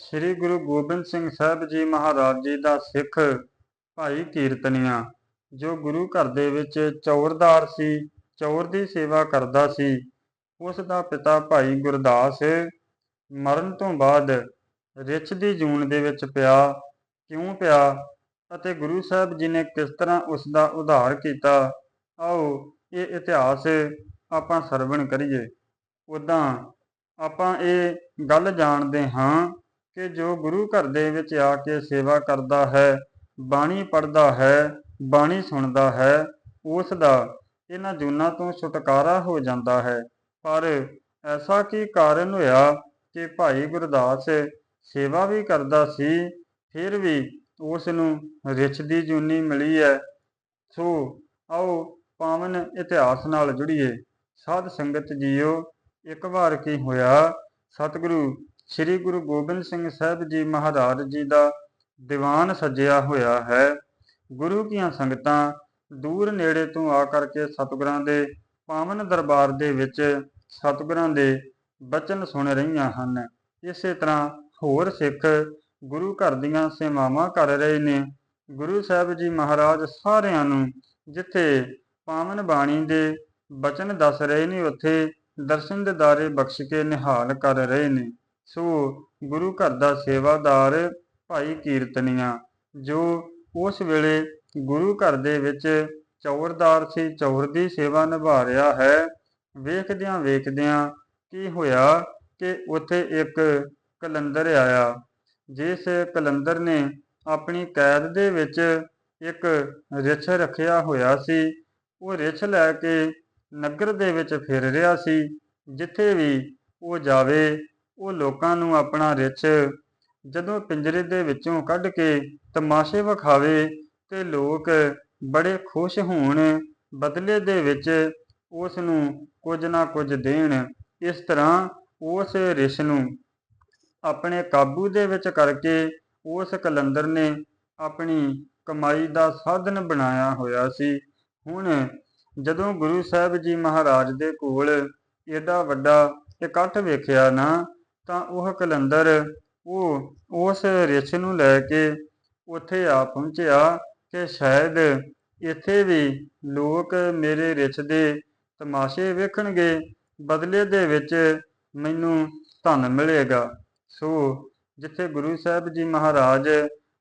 ਸ੍ਰੀ ਗੁਰੂ ਗੋਬਿੰਦ ਸਿੰਘ ਸਾਹਿਬ ਜੀ ਮਹਾਰਾਜ ਜੀ ਦਾ ਸਿੱਖ ਭਾਈ ਕੀਰਤਨੀਆ, ਜੋ ਗੁਰੂ ਘਰ ਦੇ ਵਿੱਚ ਚੌਰਦਾਰ ਸੀ ਚੌਰ ਦੀ ਸੇਵਾ ਕਰਦਾ ਸੀ, ਉਸ ਦਾ ਪਿਤਾ ਭਾਈ ਗੁਰਦਾਸ ਮਰਨ ਤੋਂ ਬਾਅਦ ਰਿੱਛ ਦੀ ਜੂਨ ਦੇ ਵਿੱਚ ਪਿਆ। ਕਿਉਂ ਪਿਆ? ਅਤੇ ਗੁਰੂ ਸਾਹਿਬ ਜੀ ਨੇ ਕਿਸ ਤਰ੍ਹਾਂ ਉਸ ਦਾ ਉਧਾਰ ਕੀਤਾ? ਆਓ ਇਹ ਇਤਿਹਾਸ ਆਪਾਂ ਸਰਵਣ ਕਰੀਏ। ਉਦਾਂ ਆਪਾਂ ਇਹ ਗੱਲ ਜਾਣਦੇ ਹਾਂ ਕਿ ਜੋ ਗੁਰੂ ਘਰ ਦੇ ਵਿੱਚ ਆ ਕੇ ਸੇਵਾ ਕਰਦਾ ਹੈ, ਬਾਣੀ ਪੜਦਾ ਹੈ, ਬਾਣੀ ਸੁਣਦਾ ਹੈ, ਉਸ ਦਾ ਇਹਨਾਂ ਜੂਨਾਂ ਤੋਂ ਛੁਟਕਾਰਾ ਹੋ ਜਾਂਦਾ ਹੈ। ਪਰ ਐਸਾ ਕੀ ਕਾਰਨ ਹੋਇਆ ਕਿ ਭਾਈ ਗੁਰਦਾਸ ਸੇਵਾ ਵੀ ਕਰਦਾ ਸੀ, ਫਿਰ ਵੀ ਉਸ ਨੂੰ ਰਿਛ ਦੀ ਜੂਨੀ ਮਿਲੀ ਹੈ। ਸੋ ਆਓ ਪਾਵਨ ਇਤਿਹਾਸ ਨਾਲ ਜੁੜੀਏ। ਸਾਧ ਸੰਗਤ ਜੀਓ, ਇੱਕ ਵਾਰ ਕੀ ਹੋਇਆ, ਸਤਿਗੁਰੂ ਸ੍ਰੀ ਗੁਰੂ ਗੋਬਿੰਦ ਸਿੰਘ ਸਾਹਿਬ ਜੀ ਮਹਾਰਾਜ ਜੀ ਦਾ ਦੀਵਾਨ ਸਜਿਆ ਹੋਇਆ ਹੈ। ਗੁਰੂ ਕੀਆਂ ਸੰਗਤਾਂ ਦੂਰ ਨੇੜੇ ਤੋਂ ਆ ਕਰਕੇ ਸਤਿਗੁਰਾਂ ਦੇ ਪਾਵਨ ਦਰਬਾਰ ਦੇ ਵਿੱਚ ਸਤਿਗੁਰਾਂ ਦੇ ਬਚਨ ਸੁਣ ਰਹੀਆਂ ਹਨ। ਇਸੇ ਤਰ੍ਹਾਂ ਹੋਰ ਸਿੱਖ ਗੁਰੂ ਘਰ ਦੀਆਂ ਸੇਵਾਵਾਂ ਕਰ ਰਹੇ ਨੇ। ਗੁਰੂ ਸਾਹਿਬ ਜੀ ਮਹਾਰਾਜ ਸਾਰਿਆਂ ਨੂੰ ਜਿੱਥੇ ਪਾਵਨ ਬਾਣੀ ਦੇ ਬਚਨ ਦੱਸ ਰਹੇ ਨੇ, ਉੱਥੇ ਦਰਸ਼ਨ ਦੇ ਦਾਰੇ ਬਖਸ਼ ਕੇ ਨਿਹਾਲ ਕਰ ਰਹੇ ਨੇ। ਸੋ ਗੁਰੂ ਘਰ ਦਾ ਸੇਵਾਦਾਰ ਭਾਈ ਕੀਰਤਨੀਆ, ਜੋ ਉਸ ਵੇਲੇ ਗੁਰੂ ਘਰ ਦੇ ਵਿੱਚ ਚੌਰਦਾਰ ਸੀ, ਚੌਰ ਦੀ ਸੇਵਾ ਨਿਭਾ ਰਿਹਾ ਹੈ, ਵੇਖਦਿਆਂ ਵੇਖਦਿਆਂ ਕੀ ਹੋਇਆ ਕਿ ਉੱਥੇ ਇੱਕ ਕਲੰਦਰ ਆਇਆ, ਜਿਸ ਕਲੰਦਰ ਨੇ ਆਪਣੀ ਕੈਦ ਦੇ ਵਿੱਚ ਇੱਕ ਰਿਛ ਰੱਖਿਆ ਹੋਇਆ ਸੀ। ਉਹ ਰਿਛ ਲੈ ਕੇ ਨਗਰ ਦੇ ਵਿੱਚ ਫਿਰ ਰਿਹਾ ਸੀ, ਜਿੱਥੇ ਵੀ ਉਹ ਜਾਵੇ ਉਹ ਲੋਕਾਂ ਨੂੰ ਆਪਣਾ ਰਿਛ ਜਦੋਂ ਪਿੰਜਰੇ ਦੇ ਵਿੱਚੋਂ ਕੱਢ ਕੇ ਤਮਾਸ਼ੇ ਵਿਖਾਵੇ ਤੇ ਲੋਕ ਬੜੇ ਖੁਸ਼ ਹੋਣ, ਬਦਲੇ ਦੇ ਵਿੱਚ ਉਸ ਨੂੰ ਕੁਝ ਨਾ ਕੁਝ ਦੇਣ, ਇਸ ਤਰ੍ਹਾਂ ਉਸ ਰਿਸ਼ ਨੂੰ ਆਪਣੇ ਕਾਬੂ ਦੇ ਵਿੱਚ ਕਰਕੇ ਉਸ ਕਲੰਦਰ ਨੇ ਆਪਣੀ ਕਮਾਈ ਦਾ ਸਾਧਨ ਬਣਾਇਆ ਹੋਇਆ ਸੀ। ਹੁਣ ਜਦੋਂ ਗੁਰੂ ਸਾਹਿਬ ਜੀ ਮਹਾਰਾਜ ਦੇ ਕੋਲ ਏਡਾ ਵੱਡਾ ਇਕੱਠ ਵੇਖਿਆ ਨਾ ਤਾਂ ਉਹ ਕਲੰਦਰ ਉਹ ਉਸ ਰਿਛ ਨੂੰ ਲੈ ਕੇ ਉੱਥੇ ਆ ਪਹੁੰਚਿਆ ਕਿ ਸ਼ਾਇਦ ਇੱਥੇ ਵੀ ਲੋਕ ਮੇਰੇ ਰਿਛ ਦੇ ਤਮਾਸ਼ੇ ਵੇਖਣਗੇ, ਬਦਲੇ ਦੇ ਵਿੱਚ ਮੈਨੂੰ ਧਨ ਮਿਲੇਗਾ। ਸੋ ਜਿੱਥੇ ਗੁਰੂ ਸਾਹਿਬ ਜੀ ਮਹਾਰਾਜ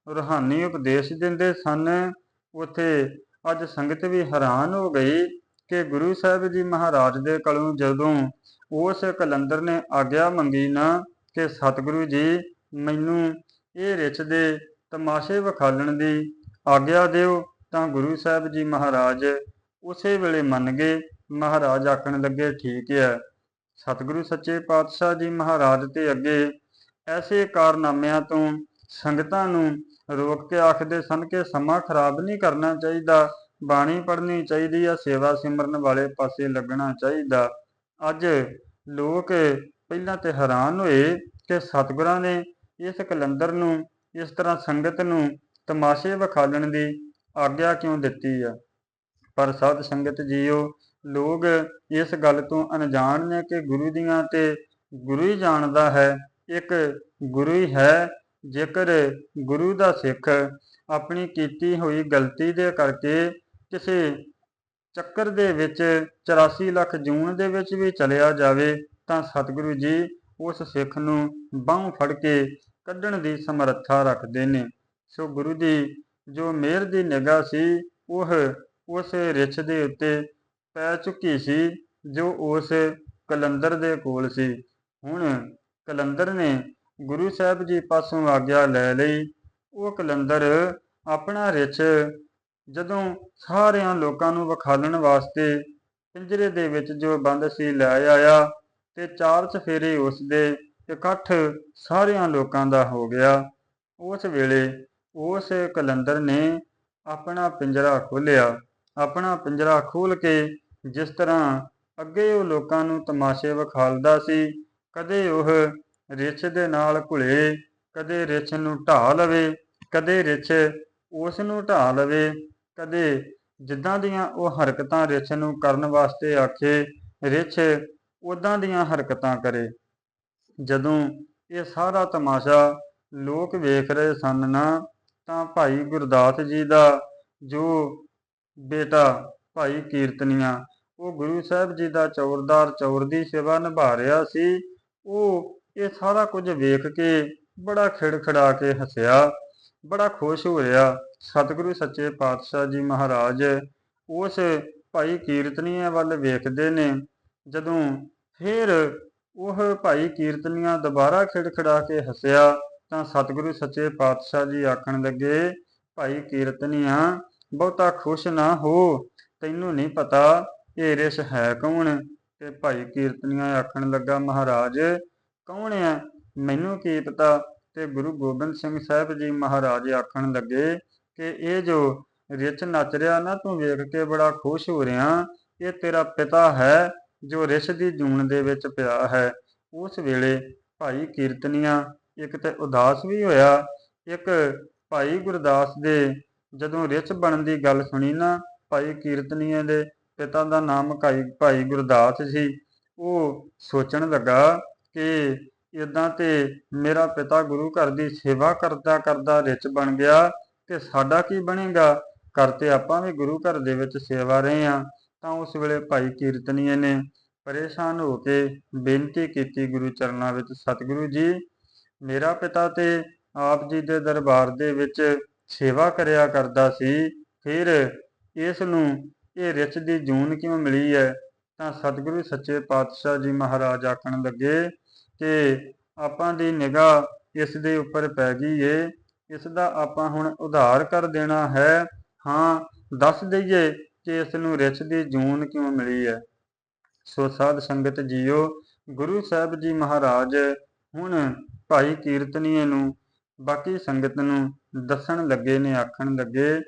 ਰੂਹਾਨੀ ਉਪਦੇਸ਼ ਦਿੰਦੇ ਸਨ, ਉਥੇ ਅੱਜ ਸੰਗਤ ਵੀ ਹੈਰਾਨ ਹੋ ਗਈ ਕਿ ਗੁਰੂ ਸਾਹਿਬ ਜੀ ਮਹਾਰਾਜ ਦੇ ਕੋਲੋਂ ਜਦੋਂ ਉਸ ਕਲੰਦਰ ਨੇ ਆਗਿਆ ਮੰਗੀ ਨਾ ਕਿ ਸਤਿਗੁਰੂ ਜੀ ਮੈਨੂੰ ਇਹ ਰਿਚ ਦੇ ਤਮਾਸ਼ੇ ਵਿਖਾਲਣ ਦੀ ਆਗਿਆ ਦਿਓ ਤਾਂ ਗੁਰੂ ਸਾਹਿਬ ਜੀ ਮਹਾਰਾਜ ਉਸੇ ਵੇਲੇ ਮੰਨ ਗਏ, ਮਹਾਰਾਜ ਆਖਣ ਲੱਗੇ, ਠੀਕ ਹੈ। ਸਤਿਗੁਰੂ ਸੱਚੇ ਪਾਤਸ਼ਾਹ ਜੀ ਮਹਾਰਾਜ ਤੇ ਅੱਗੇ ਐਸੇ ਕਾਰਨਾਮਿਆਂ ਤੋਂ ਸੰਗਤਾਂ ਨੂੰ ਰੋਕ ਕੇ ਆਖਦੇ ਸਨ ਕਿ ਸਮਾਂ ਖਰਾਬ ਨਹੀਂ ਕਰਨਾ ਚਾਹੀਦਾ, ਬਾਣੀ ਪੜ੍ਹਨੀ ਚਾਹੀਦੀ ਆ ਸੇਵਾ ਸਿਮਰਨ ਵਾਲੇ ਪਾਸੇ ਲੱਗਣਾ ਚਾਹੀਦਾ। ਅੱਜ ਲੋਕ ਪਹਿਲਾਂ ਤੇ ਹੈਰਾਨ ਹੋਏ ਕਿ ਸਤਿਗੁਰਾਂ ਨੇ ਇਸ ਕਲੰਦਰ ਨੂੰ, ਇਸ ਤਰ੍ਹਾਂ ਸੰਗਤ ਨੂੰ ਤਮਾਸ਼ੇ ਵਿਖਾਲਣ ਦੀ ਆਗਿਆ ਕਿਉਂ ਦਿੱਤੀ ਆ? ਪਰ ਸਾਧ ਸੰਗਤ ਜੀਓ, ਲੋਕ ਇਸ ਗੱਲ ਤੋਂ ਅਣਜਾਣ ਨੇ ਕਿ ਗੁਰੂ ਦੀਆਂ ਤੇ ਗੁਰੂ ਹੀ ਜਾਣਦਾ ਹੈ, ਇੱਕ ਗੁਰੂ ਹੀ ਹੈ, ਜੇਕਰ ਗੁਰੂ ਦਾ ਸਿੱਖ ਆਪਣੀ ਕੀਤੀ ਹੋਈ ਗਲਤੀ ਦੇ ਕਰਕੇ ਕਿਸੇ ਚੱਕਰ ਦੇ ਵਿੱਚ 84 ਲੱਖ ਜੂਨ ਦੇ ਵਿੱਚ ਵੀ ਚਲਿਆ ਜਾਵੇ, ਤਾਂ ਸਤਿਗੁਰੂ ਜੀ ਉਸ ਸਿੱਖ ਨੂੰ ਬਾਹ ਫੜ ਕੇ ਕੱਢਣ ਦੀ ਸਮਰੱਥਾ ਰੱਖਦੇ ਨੇ। ਸੋ ਗੁਰੂ ਦੀ ਜੋ ਮਿਹਰ ਦੀ ਨਿਗਾਹ ਸੀ, ਉਹ ਉਸ ਰਿਛ ਦੇ ਉੱਤੇ ਪੈ ਚੁੱਕੀ ਸੀ, ਜੋ ਉਸ ਕਲੰਦਰ ਦੇ ਕੋਲ ਸੀ। ਹੁਣ ਕਲੰਦਰ ਨੇ ਗੁਰੂ ਸਾਹਿਬ ਜੀ ਪਾਸੋਂ ਆਗਿਆ ਲੈ ਲਈ। ਉਹ ਕਲੰਦਰ ਆਪਣਾ ਰਿਛ ਜਦੋਂ ਸਾਰਿਆਂ ਲੋਕਾਂ ਨੂੰ ਵਿਖਾਲਣ ਵਾਸਤੇ ਪਿੰਜਰੇ ਦੇ ਵਿੱਚ ਜੋ ਬੰਦ ਸੀ ਲੈ ਆਇਆ ਤੇ ਚਾਰ ਚਫੇਰੇ ਉਸ ਦੇ ਇਕੱਠ ਸਾਰਿਆਂ ਲੋਕਾਂ ਦਾ ਹੋ ਗਿਆ, ਉਸ ਵੇਲੇ ਉਸ ਕਲੰਦਰ ਨੇ ਆਪਣਾ ਪਿੰਜਰਾ ਖੋਲਿਆ ਆਪਣਾ ਪਿੰਜਰਾ ਖੋਲ ਕੇ ਜਿਸ ਤਰ੍ਹਾਂ ਅੱਗੇ ਉਹ ਲੋਕਾਂ ਨੂੰ ਤਮਾਸ਼ੇ ਵਿਖਾਲਦਾ ਸੀ, ਕਦੇ ਉਹ ਰਿਛ ਦੇ ਨਾਲ ਘੁਲੇ, ਕਦੇ ਰਿਛ ਨੂੰ ਢਾ ਲਵੇ, ਕਦੇ ਰਿਛ ਉਸ ਨੂੰ ਢਾ ਲਵੇ ਕਦੇ ਜਿੱਦਾਂ ਦੀਆਂ ਉਹ ਹਰਕਤਾਂ ਰਿਛ ਨੂੰ ਕਰਨ ਵਾਸਤੇ ਆਖੇ, ਰਿਛ ਉਦਾਂ ਦੀਆਂ ਹਰਕਤਾਂ ਕਰੇ। ਜਦੋਂ ਇਹ ਸਾਰਾ ਤਮਾਸ਼ਾ ਲੋਕ ਵੇਖ ਰਹੇ ਸਨ ਨਾ, ਤਾਂ ਭਾਈ ਗੁਰਦਾਸ ਜੀ ਦਾ ਜੋ ਬੇਟਾ ਭਾਈ ਕੀਰਤਨੀਆ, ਉਹ ਗੁਰੂ ਸਾਹਿਬ ਜੀ ਦਾ ਚੌਰਦਾਰ ਚੌਰ ਦੀ ਸੇਵਾ ਨਿਭਾ ਰਿਹਾ ਸੀ, ਉਹ ਇਹ ਸਾਰਾ ਕੁਝ ਵੇਖ ਕੇ ਬੜਾ ਖਿੜਖੜਾ ਕੇ ਹੱਸਿਆ। ਬੜਾ ਖੁਸ਼ ਹੋ ਰਿਹਾ ਸਤਿਗੁਰੂ ਸੱਚੇ ਪਾਤਸ਼ਾਹ ਜੀ ਮਹਾਰਾਜ, ਉਸ ਭਾਈ ਕੀਰਤਨੀਆਂ ਵੱਲ ਵੇਖਦੇ ਨੇ। ਜਦੋਂ ਫਿਰ ਉਹ ਭਾਈ ਕੀਰਤਨੀਆਂ ਦੁਬਾਰਾ ਖਿੜਖੜਾ ਕੇ ਹੱਸਿਆ, ਤਾਂ ਸਤਿਗੁਰੂ ਸੱਚੇ ਪਾਤਸ਼ਾਹ ਜੀ ਆਖਣ ਲੱਗੇ, ਭਾਈ ਕੀਰਤਨੀਆਂ, ਬਹੁਤਾ ਖੁਸ਼ ਨਾ ਹੋ। ਤੈਨੂੰ ਨਹੀਂ ਪਤਾ ਇਹ ਰਿਸ਼ ਹੈ ਕੌਣ? ਤੇ ਭਾਈ ਕੀਰਤਨੀਆਂ ਆਖਣ ਲੱਗਾ, ਮਹਾਰਾਜ, ਕੌਣ ਹੈ ਮੈਨੂੰ ਕੀ ਪਤਾ? ਤੇ ਗੁਰੂ ਗੋਬਿੰਦ ਸਿੰਘ ਸਾਹਿਬ ਜੀ ਮਹਾਰਾਜ ਆਖਣ ਲੱਗੇ ਕਿ ਇਹ ਜੋ ਰਿਚ ਨੱਚ ਰਿਹਾ ਨਾ, ਤੂੰ ਵੇਖ ਕੇ ਬੜਾ ਖੁਸ਼ ਹੋ ਰਿਹਾ, ਇਹ ਤੇਰਾ ਪਿਤਾ ਹੈ ਜੋ ਰਿਸ਼ ਦੀ ਜੂਨ ਦੇ ਵਿੱਚ ਪਿਆ ਹੈ। ਉਸ ਵੇਲੇ ਭਾਈ ਕੀਰਤਨੀਆ, ਇੱਕ ਤੇ ਉਦਾਸ ਵੀ ਹੋਇਆ, ਇੱਕ ਭਾਈ ਗੁਰਦਾਸ ਦੇ ਜਦੋਂ ਰਿਚ ਬਣਨ ਦੀ ਗੱਲ ਸੁਣੀ ਨਾ, ਭਾਈ ਕੀਰਤਨੀਏ ਦੇ ਪਿਤਾ ਦਾ ਨਾਮ ਭਾਈ ਭਾਈ ਗੁਰਦਾਸ ਸੀ। ਉਹ ਸੋਚਣ ਲੱਗਾ ਕਿ ਇਦਾਂ ਤੇ ਮੇਰਾ ਪਿਤਾ ਗੁਰੂ ਘਰ ਦੀ ਸੇਵਾ ਕਰਦਾ ਕਰਦਾ ਰਿਚ ਬਣ ਗਿਆ ਤੇ ਸਾਡਾ ਕੀ ਬਣੇਗਾ? ਘਰ 'ਤੇ ਆਪਾਂ ਵੀ ਗੁਰੂ ਘਰ ਦੇ ਵਿੱਚ ਸੇਵਾ ਰਹੇ ਆ ਤਾਂ ਉਸ ਵੇਲੇ ਭਾਈ ਕੀਰਤਨੀਏ ਨੇ ਪਰੇਸ਼ਾਨ ਹੋ ਕੇ ਬੇਨਤੀ ਕੀਤੀ ਗੁਰੂ ਚਰਨਾਂ ਵਿੱਚ, ਸਤਿਗੁਰੂ ਜੀ, ਮੇਰਾ ਪਿਤਾ ਤੇ ਆਪ ਜੀ ਦੇ ਦਰਬਾਰ ਦੇ ਵਿੱਚ ਸੇਵਾ ਕਰਿਆ ਕਰਦਾ ਸੀ, ਫਿਰ ਇਸ ਨੂੰ ਇਹ ਰਿਚ ਦੀ ਜੂਨ ਕਿਉਂ ਮਿਲੀ ਹੈ? ਤਾਂ ਸਤਿਗੁਰੂ ਸੱਚੇ ਪਾਤਸ਼ਾਹ ਜੀ ਮਹਾਰਾਜ ਆਖਣ ਲੱਗੇ ਕਿ ਆਪਾਂ ਦੀ ਨਿਗਾਹ ਇਸ ਦੇ ਉੱਪਰ ਪੈ ਗਈ ਏ। ਇਸ ਦਾ ਆਪਾਂ ਹੁਣ ਉਧਾਰ ਕਰ ਦੇਣਾ ਹੈ। ਹਾਂ, ਦੱਸ ਦਈਏ ਕਿ ਇਸ ਨੂੰ ਰਿਚ ਦੀ ਜੂਨ ਕਿਉਂ ਮਿਲੀ ਹੈ? ਸੋ ਸਾਧ ਸੰਗਤ ਜੀਓ, ਗੁਰੂ ਸਾਹਿਬ ਜੀ ਮਹਾਰਾਜ ਹੁਣ ਭਾਈ ਕੀਰਤਨੀਏ ਨੂੰ, ਬਾਕੀ ਸੰਗਤ ਨੂੰ ਦੱਸਣ ਲੱਗੇ ਨੇ, ਆਖਣ ਲੱਗੇ,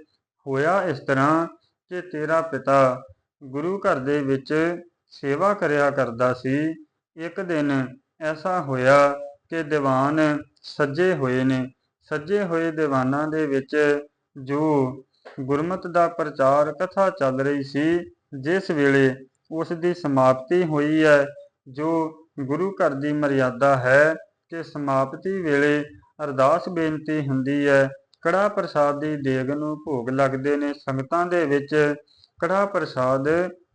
ਹੋਇਆ ਇਸ ਤਰ੍ਹਾਂ ਕਿ ਤੇਰਾ ਪਿਤਾ ਗੁਰੂ ਘਰ ਦੇ ਵਿੱਚ ਸੇਵਾ ਕਰਿਆ ਕਰਦਾ ਸੀ। ਇੱਕ ਦਿਨ ਐਸਾ ਹੋਇਆ ਕਿ ਦੀਵਾਨ ਸੱਜੇ ਹੋਏ ਨੇ। ਸੱਜੇ ਹੋਏ ਦੀਵਾਨਾਂ ਦੇ ਵਿੱਚ ਜੋ ਗੁਰਮਤ ਦਾ ਪ੍ਰਚਾਰ ਕਥਾ ਚੱਲ ਰਹੀ ਸੀ, ਜਿਸ ਵੇਲੇ ਉਸ ਦੀ ਸਮਾਪਤੀ ਹੋਈ ਹੈ, ਜੋ ਗੁਰੂ ਘਰ ਦੀ ਮਰਿਆਦਾ ਹੈ ਕਿ ਸਮਾਪਤੀ ਵੇਲੇ ਅਰਦਾਸ ਬੇਨਤੀ ਹੁੰਦੀ ਹੈ ਕੜਾ ਪ੍ਰਸਾਦ ਦੀ ਦੇਗ ਨੂੰ ਭੋਗ ਲੱਗਦੇ ਨੇ। ਸੰਗਤਾਂ ਦੇ ਵਿੱਚ ਕੜਾ ਪ੍ਰਸਾਦ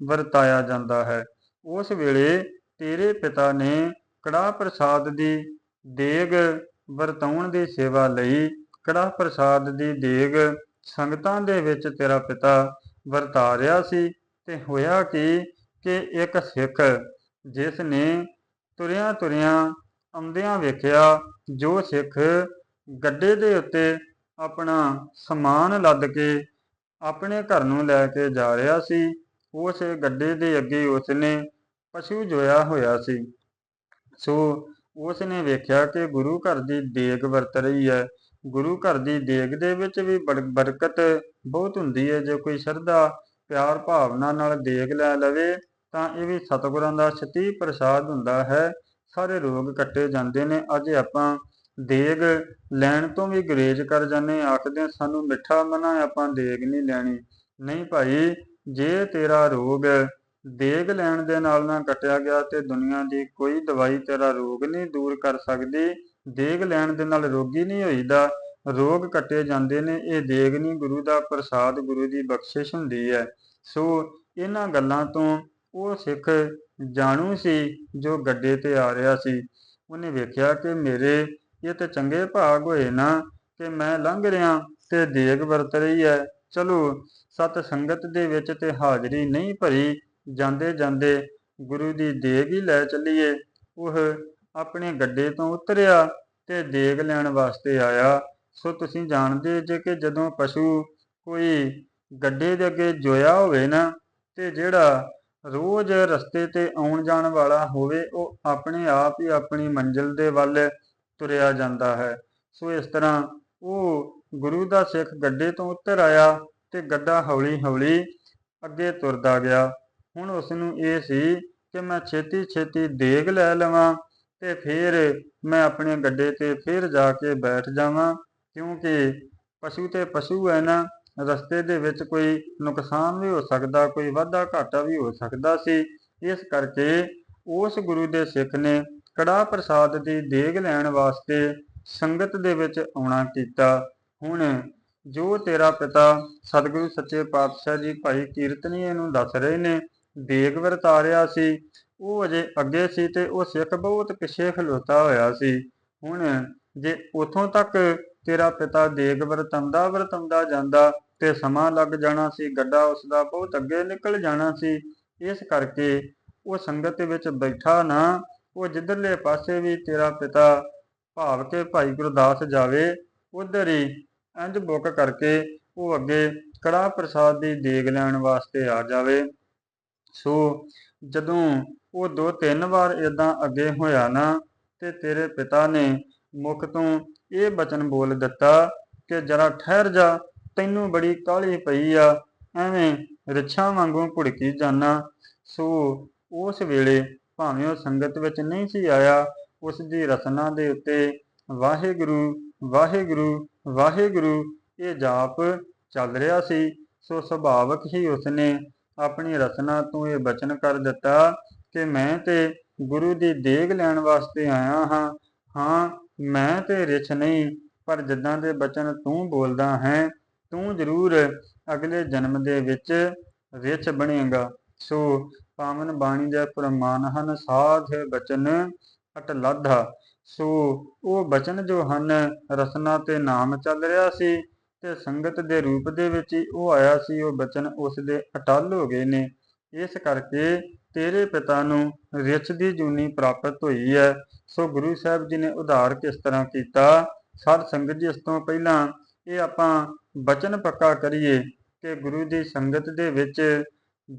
ਵਰਤਾਇਆ ਜਾਂਦਾ ਹੈ। ਉਸ ਵੇਲੇ ਤੇਰੇ ਪਿਤਾ ਨੇ ਕੜਾਹ ਪ੍ਰਸਾਦ ਦੀ ਦੇਗ ਵਰਤਾਉਣ ਦੀ ਸੇਵਾ ਲਈ ਕੜਾਹ ਪ੍ਰਸਾਦ ਦੀ ਦੇਗ ਸੰਗਤਾਂ ਦੇ ਵਿੱਚ ਤੇਰਾ ਪਿਤਾ ਵਰਤਾ ਰਿਹਾ ਸੀ ਤੇ ਹੋਇਆ ਕਿ ਕਿ ਇੱਕ ਸਿੱਖ ਜਿਸ ਨੇ ਤੁਰਿਆਂ ਤੁਰਿਆਂ ਆਉਂਦਿਆਂ ਵੇਖਿਆ, ਜੋ ਸਿੱਖ ਗੱਡੇ ਦੇ ਉੱਤੇ ਆਪਣਾ ਸਮਾਨ ਲੱਦ ਕੇ ਆਪਣੇ ਘਰ ਨੂੰ ਲੈ ਕੇ ਜਾ ਰਿਹਾ ਸੀ, ਉਸ ਗੱਡੇ ਦੇ ਅੱਗੇ ਉਸਨੇ ਪਸ਼ੂ ਜੋਇਆ ਹੋਇਆ ਸੀ। ਸੋ ਉਸ ਨੇ ਵੇਖਿਆ ਕਿ ਗੁਰੂ ਘਰ ਦੀ ਦੇਗ ਵਰਤ ਰਹੀ ਹੈ। ਗੁਰੂ ਘਰ ਦੀ ਦੇਗ ਦੇ ਵਿੱਚ ਵੀ ਬੜ- ਬਰਕਤ ਬਹੁਤ ਹੁੰਦੀ ਹੈ। ਜੇ ਕੋਈ ਸ਼ਰਧਾ, ਪਿਆਰ ਭਾਵਨਾ ਨਾਲ ਦੇਗ ਲੈ ਲਵੇ, ਤਾਂ ਇਹ ਵੀ ਸਤਿਗੁਰਾਂ ਦਾ ਛਤੀ ਪ੍ਰਸਾਦ ਹੁੰਦਾ ਹੈ। ਸਾਰੇ ਰੋਗ ਕੱਟੇ ਜਾਂਦੇ ਨੇ। ਅੱਜ ਆਪਾਂ ਦੇਗ ਲੈਣ ਤੋਂ ਵੀ ਗੁਰੇਜ਼ ਕਰ ਜਾਂਦੇ ਆਖਦੇ ਸਾਨੂੰ ਮਿੱਠਾ ਮਨਾ, ਆਪਾਂ ਦੇਗ ਨਹੀਂ ਲੈਣੀ। ਨਹੀਂ ਭਾਈ, ਜੇ ਤੇਰਾ ਰੋਗ ਦੇਗ ਲੈਣ ਦੇ ਨਾਲ ਨਾ ਕੱਟਿਆ ਗਿਆ ਤੇ ਦੁਨੀਆ ਦੀ ਕੋਈ ਦਵਾਈ ਤੇਰਾ ਰੋਗ ਨਹੀਂ ਦੂਰ ਕਰ ਸਕਦੀ। ਦੇਗ ਲੈਣ ਦੇ ਨਾਲ ਰੋਗੀ ਨਹੀਂ ਹੋਈਦਾ। ਰੋਗ ਕੱਟੇ ਜਾਂਦੇ ਨੇ, ਇਹ ਦੇਗ ਨਹੀਂ ਗੁਰੂ ਦਾ, ਪ੍ਰਸਾਦ ਗੁਰੂ ਦੀ ਬਖਸ਼ਿਸ਼ ਹੁੰਦੀ ਹੈ। ਸੋ ਇਹਨਾਂ ਗੱਲਾਂ ਤੋਂ ਉਹ ਸਿੱਖ ਜਾਣੂ ਸੀ ਜੋ ਗੱਡੇ ਤੇ ਆ ਰਿਹਾ ਸੀ। ਉਹਨੇ ਵੇਖਿਆ ਕਿ ਮੇਰੇ ਇਹ ਤੇ ਚੰਗੇ ਭਾਗ ਹੋਏ ਨਾ ਕਿ ਮੈਂ ਲੰਘ ਰਿਹਾ ਤੇ ਦੇਗ ਵਰਤ ਰਹੀ ਹੈ। ਚਲੋ, ਸਤ ਸੰਗਤ ਦੇ ਵਿੱਚ ਤੇ ਹਾਜ਼ਰੀ ਨਹੀਂ ਭਰੀ। ਜਾਂਦੇ ਜਾਂਦੇ ਗੁਰੂ ਦੀ ਦੇਗ ਹੀ ਲੈ ਚੱਲੀਏ। ਉਹ ਆਪਣੇ ਗੱਡੇ ਤੋਂ ਉਤਰਿਆ ਤੇ ਦੇਗ ਲੈਣ ਵਾਸਤੇ ਆਇਆ। ਸੋ ਤੁਸੀਂ ਜਾਣਦੇ ਜੇ ਕਿ ਜਦੋਂ ਪਸ਼ੂ ਕੋਈ ਗੱਡੇ ਦੇ ਅੱਗੇ ਜੋਇਆ ਹੋਵੇ ਨਾ, ਤੇ ਜਿਹੜਾ ਰੋਜ਼ ਰਸਤੇ ਤੇ ਆਉਣ ਜਾਣ ਵਾਲਾ ਹੋਵੇ, ਉਹ ਆਪਣੇ ਆਪ ਹੀ ਆਪਣੀ ਮੰਜ਼ਿਲ ਦੇ ਵੱਲ ਤੁਰਿਆ ਜਾਂਦਾ ਹੈ। ਸੋ ਇਸ ਤਰ੍ਹਾਂ ਉਹ ਗੁਰੂ ਦਾ ਸਿੱਖ ਗੱਡੇ ਤੋਂ ਉੱਤਰ ਆਇਆ ਤੇ ਗੱਡਾ ਹੌਲੀ ਹੌਲੀ ਅੱਗੇ ਤੁਰਦਾ ਗਿਆ। ਹੁਣ ਉਸ ਨੂੰ ਇਹ ਸੀ ਕਿ ਮੈਂ ਛੇਤੀ ਛੇਤੀ ਦੇਗ ਲੈ ਲਵਾਂ ਤੇ ਫਿਰ ਮੈਂ ਆਪਣੇ ਗੱਡੇ ਤੇ ਫਿਰ ਜਾ ਕੇ ਬੈਠ ਜਾਵਾਂ, ਕਿਉਂਕਿ ਪਸ਼ੂ ਤੇ ਪਸ਼ੂ ਹੈ ਨਾ, ਰਸਤੇ ਦੇ ਵਿੱਚ ਕੋਈ ਨੁਕਸਾਨ ਵੀ ਹੋ ਸਕਦਾ, ਕੋਈ ਵਾਧਾ ਘਾਟਾ ਵੀ ਹੋ ਸਕਦਾ ਸੀ। ਇਸ ਕਰਕੇ ਉਸ ਗੁਰੂ ਦੇ ਸਿੱਖ ਨੇ ਕੜਾ ਪ੍ਰਸਾਦ ਦੀ ਦੇਗ ਲੈਣ ਵਾਸਤੇ ਸੰਗਤ ਦੇ ਵਿੱਚ ਆਉਣਾ ਕੀਤਾ। ਹੁਣ ਜੋ ਤੇਰਾ ਪਿਤਾ ਸਤਿਗੁਰੂ ਸੱਚੇ ਪਾਤਸ਼ਾਹ ਜੀ ਭਾਈ ਕੀਰਤਨੀਏ ਨੂੰ ਦੱਸ ਰਹੇ ਨੇ ਦੇਗ ਵਰਤਾਰਿਆ ਸੀ। ਉਹ ਅਜੇ ਅੱਗੇ ਸੀ ਤੇ ਉਹ ਸਿੱਖ ਬਹੁਤ ਪਿੱਛੇ ਖਲੋਤਾ ਹੋਇਆ ਸੀ। ਹੁਣ ਜੇ ਉਥੋਂ ਤੱਕ ਤੇਰਾ ਪਿਤਾ ਦੇਗ ਵਰਤੰਦਾ ਵਰਤੰਦਾ ਜਾਂਦਾ ਤੇ ਸਮਾਂ ਲੱਗ ਜਾਣਾ ਸੀ, ਗੱਡਾ ਉਸ ਦਾ ਬਹੁਤ ਅੱਗੇ ਨਿਕਲ ਜਾਣਾ ਸੀ। ਇਸ ਕਰਕੇ ਉਹ ਸੰਗਤ ਵਿੱਚ ਬੈਠਾ ਨਾ, ਉਹ ਜਿੱਧਰਲੇ ਪਾਸੇ ਵੀ ਤੇਰਾ ਪਿਤਾ ਭਾਵ ਕੇ ਭਾਈ ਗੁਰਦਾਸ ਜਾਵੇ, ਉਧਰ ਹੀ ਇੰਜ ਬੁੱਕ ਕਰਕੇ ਉਹ ਅੱਗੇ ਕੜਾ ਪ੍ਰਸਾਦ ਦੀ ਦੇਗ ਲੈਣ ਵਾਸਤੇ ਆ ਜਾਵੇ। ਸੋ ਜਦੋਂ ਉਹ ਦੋ ਤਿੰਨ ਵਾਰ ਇਦਾਂ ਅੱਗੇ ਹੋਇਆ ਨਾ ਤੇ ਤੇਰੇ ਪਿਤਾ ਨੇ ਮੁਖ ਤੋਂ ਇਹ ਬਚਨ ਬੋਲ ਦਿੱਤਾ ਕਿ ਜਰਾ ਠਹਿਰ ਜਾ, ਤੈਨੂੰ ਬੜੀ ਕਾਹਲੀ ਪਈ ਆ, ਐਵੇਂ ਰਿਛਾਂ ਵਾਂਗੂ ਭੁੜਕੀ ਜਾਣਾ ਸੋ ਉਸ ਵੇਲੇ ਭਾਵੇਂ ਉਹ ਸੰਗਤ ਵਿੱਚ ਨਹੀਂ ਸੀ ਆਇਆ, ਉਸ ਦੀ ਰਸਨਾ ਦੇ ਉੱਤੇ ਵਾਹਿਗੁਰੂ ਵਾਹਿਗੁਰੂ ਵਾਹਿਗੁਰੂ, ਇਹ ਜਾਪ ਚੱਲ ਰਿਹਾ ਸੀ। ਸੋ ਸੁਭਾਵਕ ਹੀ ਉਸਨੇ ਆਪਣੀ ਰਸਨਾ ਤੋਂ ਇਹ ਬਚਨ ਕਰ ਦਿੱਤਾ ਕਿ ਮੈਂ ਤੇ ਗੁਰੂ ਦੀ ਦੇਗ ਲੈਣ ਵਾਸਤੇ ਆਇਆ ਹਾਂ। ਹਾਂ, ਮੈਂ ਤੇ ਰਿਛ ਨਹੀਂ, ਪਰ ਜਿੱਦਾਂ ਦੇ ਬਚਨ ਤੂੰ ਬੋਲਦਾ ਹੈ, ਤੂੰ ਜ਼ਰੂਰ ਅਗਲੇ ਜਨਮ ਦੇ ਵਿੱਚ ਰਿਛ ਬਣੇਗਾ। ਸੋ ਪਾਵਨ ਬਾਣੀ ਦੇ ਪ੍ਰਮਾਨ ਹਨ, ਸਾਧ ਬਚਨ ਅਟ ਸੋ ਉਹ ਬਚਨ ਜੋ ਹਨ, ਰਸਨਾ ਤੇ ਨਾਮ ਚੱਲ ਰਿਹਾ ਸੀ ਤੇ ਸੰਗਤ ਦੇ ਰੂਪ ਦੇ ਵਿੱਚ ਹੀ ਉਹ ਆਇਆ ਸੀ, ਉਹ ਬਚਨ ਉਸ ਦੇ ਅਟਲ ਹੋ ਗਏ ਨੇ। ਇਸ ਕਰਕੇ ਤੇਰੇ ਪਿਤਾ ਨੂੰ ਰਿਛ ਦੀ ਜੂਨੀ ਪ੍ਰਾਪਤ ਹੋਈ ਹੈ। ਸੋ ਗੁਰੂ ਸਾਹਿਬ ਜੀ ਨੇ ਉਧਾਰ ਕਿਸ ਤਰ੍ਹਾਂ ਕੀਤਾ? ਸਾਧ ਸੰਗਤ ਜੀ, ਇਸ ਤੋਂ ਪਹਿਲਾਂ ਇਹ ਆਪਾਂ ਬਚਨ ਪੱਕਾ ਕਰੀਏ ਕਿ ਗੁਰੂ ਦੀ ਸੰਗਤ ਦੇ ਵਿੱਚ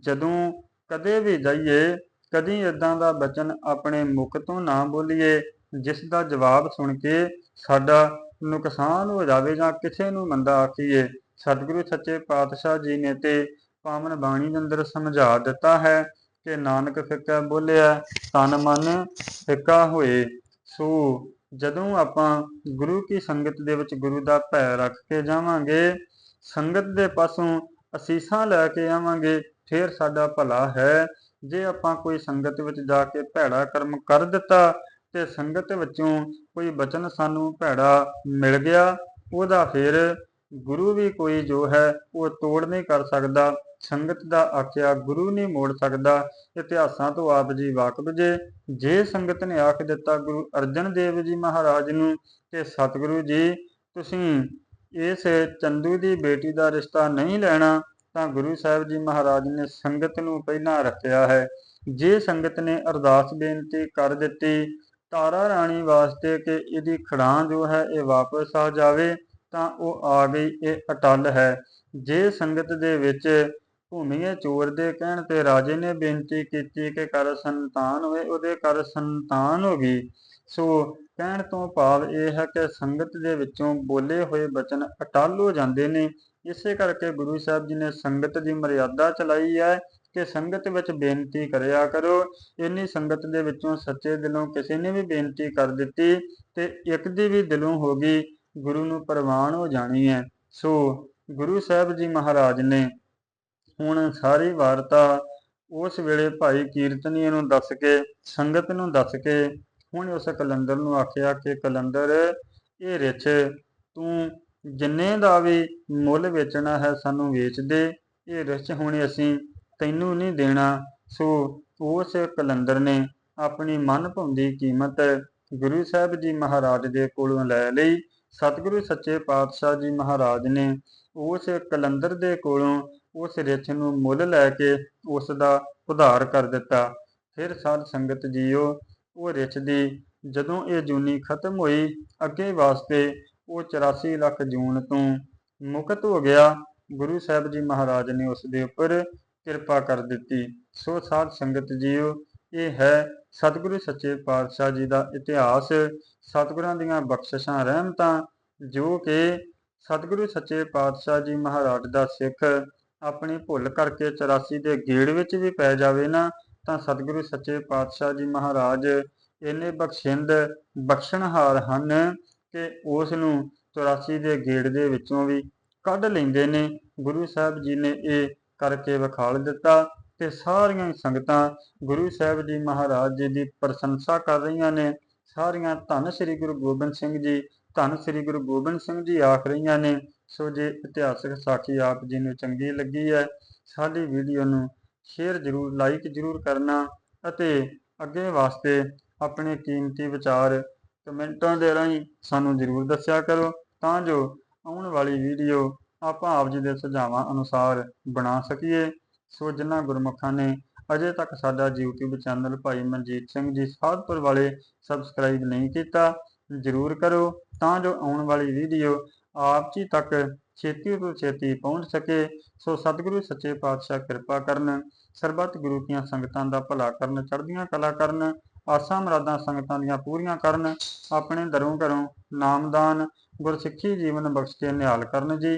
ਜਦੋਂ ਕਦੇ ਵੀ ਜਾਈਏ, ਕਦੀ ਇਦਾਂ ਦਾ ਬਚਨ ਆਪਣੇ ਮੁਖ ਤੋਂ ਨਾ ਬੋਲੀਏ, ਜਿਸ ਦਾ ਜਵਾਬ ਸੁਣ ਕੇ ਸਾਡਾ ਨੁਕਸਾਨ ਹੋ ਜਾਵੇ ਜਾਂ ਕਿਸੇ ਨੂੰ ਮੰਦਾ ਆਖੀਏ, ਸਤਿਗੁਰੂ ਸੱਚੇ ਪਾਤਸ਼ਾਹ ਜੀ ਨੇ ਤੇ ਪਾਵਨ ਬਾਣੀ ਦੇ ਅੰਦਰ ਸਮਝਾ ਦਿੱਤਾ ਹੈ ਕਿ ਨਾਨਕ ਫਿੱਕਾ ਬੋਲਿਆ, ਤਨ ਮਨ ਫਿੱਕਾ ਹੋਏ। ਸੋ ਜਦੋਂ ਆਪਾਂ ਗੁਰੂ ਕੀ ਸੰਗਤ ਦੇ ਵਿੱਚ ਗੁਰੂ ਦਾ ਭੈ ਰੱਖ ਕੇ ਜਾਵਾਂਗੇ, ਸੰਗਤ ਦੇ ਪਾਸੋਂ ਅਸੀਸਾਂ ਲੈ ਕੇ ਆਵਾਂਗੇ, ਫਿਰ ਸਾਡਾ ਭਲਾ ਹੈ। ਜੇ ਆਪਾਂ ਕੋਈ ਸੰਗਤ ਵਿੱਚ ਜਾ ਕੇ ਭੈੜਾ ਕਰਮ ਕਰ ਦਿੱਤਾ ਤੇ ਸੰਗਤ ਵਿੱਚੋਂ ਕੋਈ ਬਚਨ ਸਾਨੂੰ ਭੈੜਾ ਮਿਲ ਗਿਆ, ਉਹਦਾ ਫਿਰ ਗੁਰੂ ਵੀ ਕੋਈ ਜੋ ਹੈ ਉਹ ਤੋੜ ਨਹੀਂ ਕਰ ਸਕਦਾ। ਸੰਗਤ ਦਾ ਆਖਿਆ ਗੁਰੂ ਨਹੀਂ ਮੋੜ ਸਕਦਾ। ਇਤਿਹਾਸਾਂ ਤੋਂ ਆਪ ਜੀ ਵਾਕਬ ਜੇ। ਜੇ ਸੰਗਤ ਨੇ ਆਖ ਦਿੱਤਾ ਗੁਰੂ ਅਰਜਨ ਦੇਵ ਜੀ ਮਹਾਰਾਜ ਨੂੰ ਕਿ ਸਤਿਗੁਰੂ ਜੀ, ਤੁਸੀਂ ਇਸ ਚੰਦੂ ਦੀ ਬੇਟੀ ਦਾ ਰਿਸ਼ਤਾ ਨਹੀਂ ਲੈਣਾ, ਤਾਂ ਗੁਰੂ ਸਾਹਿਬ ਜੀ ਮਹਾਰਾਜ ਨੇ ਸੰਗਤ ਨੂੰ ਪਹਿਲਾਂ ਰੱਖਿਆ ਹੈ। ਜੇ ਸੰਗਤ ਨੇ ਅਰਦਾਸ ਬੇਨਤੀ ਕਰ ਦਿੱਤੀ ਤਾਰਾ ਰਾਣੀ ਵਾਸਤੇ ਕਿ ਇਹਦੀ ਖੜਾਂ ਜੋ ਹੈ ਇਹ ਵਾਪਸ ਆ ਜਾਵੇ, ਤਾਂ ਉਹ ਆ ਗਈ, ਇਹ ਅਟਲ ਹੈ। ਜੇ ਸੰਗਤ ਦੇ ਵਿੱਚ ਭੂਮੀਏ ਚੋਰ ਦੇ ਕਹਿਣ ਤੇ ਰਾਜੇ ਨੇ ਬੇਨਤੀ ਕੀਤੀ ਕਿ ਕਰ ਸੰਤਾਨ ਹੋਵੇ ਉਹਦੇ ਕਰ ਸੰਤਾਨ ਹੋ ਗਈ। ਸੋ ਕਹਿਣ ਤੋਂ ਭਾਵ ਇਹ ਹੈ ਕਿ ਸੰਗਤ ਦੇ ਵਿੱਚੋਂ ਬੋਲੇ ਹੋਏ ਬਚਨ ਅਟਲ ਹੋ ਜਾਂਦੇ ਨੇ। ਇਸੇ ਕਰਕੇ ਗੁਰੂ ਸਾਹਿਬ ਜੀ ਨੇ ਸੰਗਤ ਦੀ ਮਰਿਆਦਾ ਚਲਾਈ ਹੈ। ਕਿ ਸੰਗਤ ਵਿੱਚ ਬੇਨਤੀ ਕਰਿਆ ਕਰੋ। ਇੰਨੀ ਸੰਗਤ ਦੇ ਵਿੱਚੋਂ ਸੱਚੇ ਦਿਲੋਂ ਕਿਸੇ ਨੇ ਵੀ ਬੇਨਤੀ ਕਰ ਦਿੱਤੀ ਤੇ ਇੱਕ ਦੀ ਵੀ ਦਿਲੋਂ ਹੋ ਗਈ, ਗੁਰੂ ਨੂੰ ਪ੍ਰਵਾਨ ਹੋ ਜਾਣੀ ਹੈ। ਸੋ ਗੁਰੂ ਸਾਹਿਬ ਜੀ ਮਹਾਰਾਜ ਨੇ ਹੁਣ ਸਾਰੀ ਵਾਰਤਾ ਉਸ ਵੇਲੇ ਭਾਈ ਕੀਰਤਨੀਏ ਨੂੰ ਦੱਸ ਕੇ, ਸੰਗਤ ਨੂੰ ਦੱਸ ਕੇ, ਹੁਣ ਉਸ ਕਲੰਦਰ ਨੂੰ ਆਖਿਆ ਕਿ ਕਲੰਦਰ, ਇਹ ਰਿਛ, ਤੂੰ ਜਿੰਨੇ ਦਾ ਵੀ ਮੁੱਲ ਵੇਚਣਾ ਹੈ ਸਾਨੂੰ ਵੇਚ ਦੇ। ਇਹ ਰਿਛ ਹੁਣ ਅਸੀਂ ਤੈਨੂੰ ਨਹੀਂ ਦੇਣਾ। ਸੋ ਉਸ ਕਲੰਦਰ ਨੇ ਆਪਣੀ ਮਨ ਭਉਂਦੀ ਕੀਮਤ ਗੁਰੂ ਸਾਹਿਬ ਜੀ ਮਹਾਰਾਜ ਦੇ ਕੋਲੋਂ ਲੈ ਲਈ। ਸਤਿਗੁਰੂ ਸੱਚੇ ਪਾਤਸ਼ਾਹ ਜੀ ਮਹਾਰਾਜ ਨੇ ਉਸ ਕਲੰਦਰ ਦੇ ਕੋਲੋਂ ਉਸ ਰਿਛ ਨੂੰ ਮੁੱਲ ਲੈ ਕੇ ਉਸ ਦਾ ਉਧਾਰ ਕਰ ਦਿੱਤਾ। ਫਿਰ ਸਾਧ ਸੰਗਤ ਜੀਓ, ਉਹ ਰਿਛ ਦੀ ਜਦੋਂ ਇਹ ਜੂਨੀ ਖਤਮ ਹੋਈ, ਅੱਗੇ ਵਾਸਤੇ ਉਹ 84 ਲੱਖ ਜੂਨ ਤੋਂ ਮੁਕਤ ਹੋ ਗਿਆ। ਗੁਰੂ ਸਾਹਿਬ ਜੀ ਮਹਾਰਾਜ ਨੇ ਉਸ ਦੇ ਉੱਪਰ ਕਿਰਪਾ ਕਰ ਦਿੱਤੀ। ਸੋ ਸਾਧ ਸੰਗਤ ਜੀਓ, ਇਹ ਹੈ ਸਤਿਗੁਰੂ ਸੱਚੇ ਪਾਤਸ਼ਾਹ ਜੀ ਦਾ ਇਤਿਹਾਸ। ਸਤਿਗੁਰਾਂ ਦੀਆਂ ਬਖਸ਼ਿਸ਼ਾਂ ਰਹਿਮਤਾਂ ਜੋ ਕਿ ਸਤਿਗੁਰੂ ਸੱਚੇ ਪਾਤਸ਼ਾਹ ਜੀ ਮਹਾਰਾਜ ਦਾ ਸਿੱਖ ਆਪਣੀ ਭੁੱਲ ਕਰਕੇ 84 ਦੇ ਗੇੜ ਵਿੱਚ ਵੀ ਪੈ ਜਾਵੇ ਨਾ, ਤਾਂ ਸਤਿਗੁਰੂ ਸੱਚੇ ਪਾਤਸ਼ਾਹ ਜੀ ਮਹਾਰਾਜ ਇਹਨੇ ਬਖਸ਼ਿੰਦ, ਬਖਸ਼ਣਹਾਰ ਹਨ ਕਿ ਉਸ ਨੂੰ 84 ਦੇ ਗੇੜ ਦੇ ਵਿੱਚੋਂ ਵੀ ਕੱਢ ਲੈਂਦੇ ਨੇ। ਗੁਰੂ ਸਾਹਿਬ ਜੀ ਨੇ ਇਹ ਕਰਕੇ ਵਿਖਾਲ ਦਿੱਤਾ ਤੇ ਸਾਰੀਆਂ ਸੰਗਤਾਂ ਗੁਰੂ ਸਾਹਿਬ ਜੀ ਮਹਾਰਾਜ ਜੀ ਦੀ ਪ੍ਰਸ਼ੰਸਾ ਕਰ ਰਹੀਆਂ ਨੇ। ਸਾਰੀਆਂ ਧੰਨ ਸ੍ਰੀ ਗੁਰੂ ਗੋਬਿੰਦ ਸਿੰਘ ਜੀ, ਧੰਨ ਸ੍ਰੀ ਗੁਰੂ ਗੋਬਿੰਦ ਸਿੰਘ ਜੀ ਆਖ ਰਹੀਆਂ ਨੇ। ਸੋ ਜੇ ਇਤਿਹਾਸਕ ਸਾਖੀ ਆਪ ਜੀ ਨੂੰ ਚੰਗੀ ਲੱਗੀ ਹੈ, ਸਾਡੀ ਵੀਡੀਓ ਨੂੰ ਸ਼ੇਅਰ ਜ਼ਰੂਰ, ਲਾਈਕ ਜ਼ਰੂਰ ਕਰਨਾ ਅਤੇ ਅੱਗੇ ਵਾਸਤੇ ਆਪਣੇ ਕੀਮਤੀ ਵਿਚਾਰ ਕਮੈਂਟਾਂ ਦੇ ਰਾਹੀਂ ਸਾਨੂੰ ਜ਼ਰੂਰ ਦੱਸਿਆ ਕਰੋ ਤਾਂ ਜੋ ਆਉਣ ਵਾਲੀ ਵੀਡੀਓ ਆਪਾਂ ਆਪ ਜੀ ਦੇ ਸੁਝਾਵਾਂ ਅਨੁਸਾਰ ਬਣਾ ਸਕੀਏ। ਸੋ ਜਿਨ੍ਹਾਂ ਗੁਰਮੁਖਾਂ ਨੇ ਅਜੇ ਤੱਕ ਸਾਡਾ YouTube ਚੈਨਲ ਭਾਈ ਮਨਜੀਤ ਸਿੰਘ ਜੀ ਸਾਧਪੁਰ ਵਾਲੇ ਸਬਸਕ੍ਰਾਈਬ ਨਹੀਂ ਕੀਤਾ, ਜ਼ਰੂਰ ਕਰੋ ਤਾਂ ਜੋ ਆਉਣ ਵਾਲੀ ਵੀਡੀਓ ਆਪ ਜੀ ਤੱਕ ਛੇਤੀ ਤੋਂ ਛੇਤੀ ਪਹੁੰਚ ਸਕੇ। ਸੋ ਸਤਿਗੁਰੂ ਸੱਚੇ ਪਾਤਸ਼ਾਹ ਕਿਰਪਾ ਕਰਨ, ਸਰਬੱਤ ਗੁਰੂ ਦੀਆਂ ਸੰਗਤਾਂ ਦਾ ਭਲਾ ਕਰਨ, ਚੜ੍ਹਦੀਆਂ ਕਲਾ ਕਰਨ, ਆਸਾਂ ਮੁਰਾਦਾਂ ਸੰਗਤਾਂ ਦੀਆਂ ਪੂਰੀਆਂ ਕਰਨ, ਆਪਣੇ ਦਰੋਂ ਘਰੋਂ ਨਾਮਦਾਨ ਗੁਰਸਿੱਖੀ ਜੀਵਨ ਬਖਸ਼ ਕੇ ਨਿਹਾਲ ਕਰਨ ਜੀ।